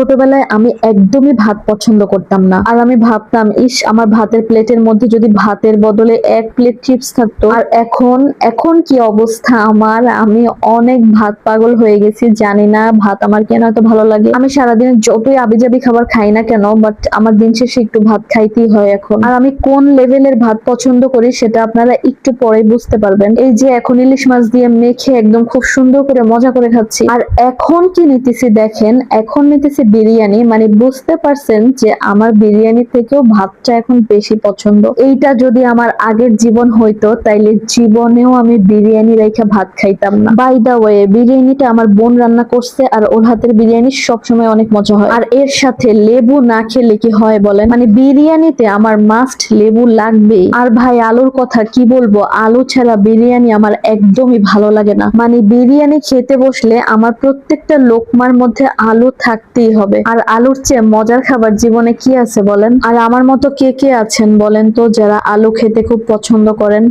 ছোটবেলায় আমি একদমই ভাত পছন্দ করতাম না। আর আমি ভাবতাম, ইস, আমার ভাতের প্লেটের মধ্যে যদি ভাতের বদলে এক প্লেট চিপস থাকতো। আর এখন এখন কি অবস্থা আমার? আমি অনেক ভাত পাগল হয়ে গেছি, জানি না, ভাত আমার কেন এত ভালো লাগে? আমি সারাদিন যতই আবিজাবি খাবার খাই না কেন বাট আমার দিন শেষে একটু ভাত খাইতেই হয় এখন। আর আমি কোন লেভেলের ভাত পছন্দ করি সেটা আপনারা একটু পরে বুঝতে পারবেন। এই যে এখন ইলিশ মাছ দিয়ে মেখে একদম খুব সুন্দর করে মজা করে খাচ্ছি। আর এখন কি নিতেছি দেখেন, এখন নিতেছি বিরিয়ানি মানে বুঝতে পারছেন যে আমার বিরিয়ানি থেকেও ভাতটা এখন বেশি পছন্দ। এইটা যদি আমার আগের জীবন হইতো, তাইলে জীবনেও আমি বিরিয়ানি রেখে ভাত খাইতাম না। বাই দা ওয়ে বিরিয়ানিটা আমার বোন রান্না করছে আর ওর হাতের বিরিয়ানি সবসময় অনেক মজা হয়। আর এর সাথে লেবু না খেলে কি হয় বলেন? মানে বিরিয়ানিতে আমার মাস্ট লেবু লাগবেই। আর ভাই, আলুর কথা কি বলব? আলু ছাড়া বিরিয়ানি আমার একদমই ভালো লাগে না। মানে বিরিয়ানি খেতে বসলে আমার প্রত্যেকটা লোকমার মধ্যে আলু থাকতেই হবে। আর আলুর চেয়ে মজার খাবার জীবনে কি আছে বলেন? আর আমার মতো কে কে আছেন বলেন তো যারা আলু খেতে খুব পছন্দ করেন?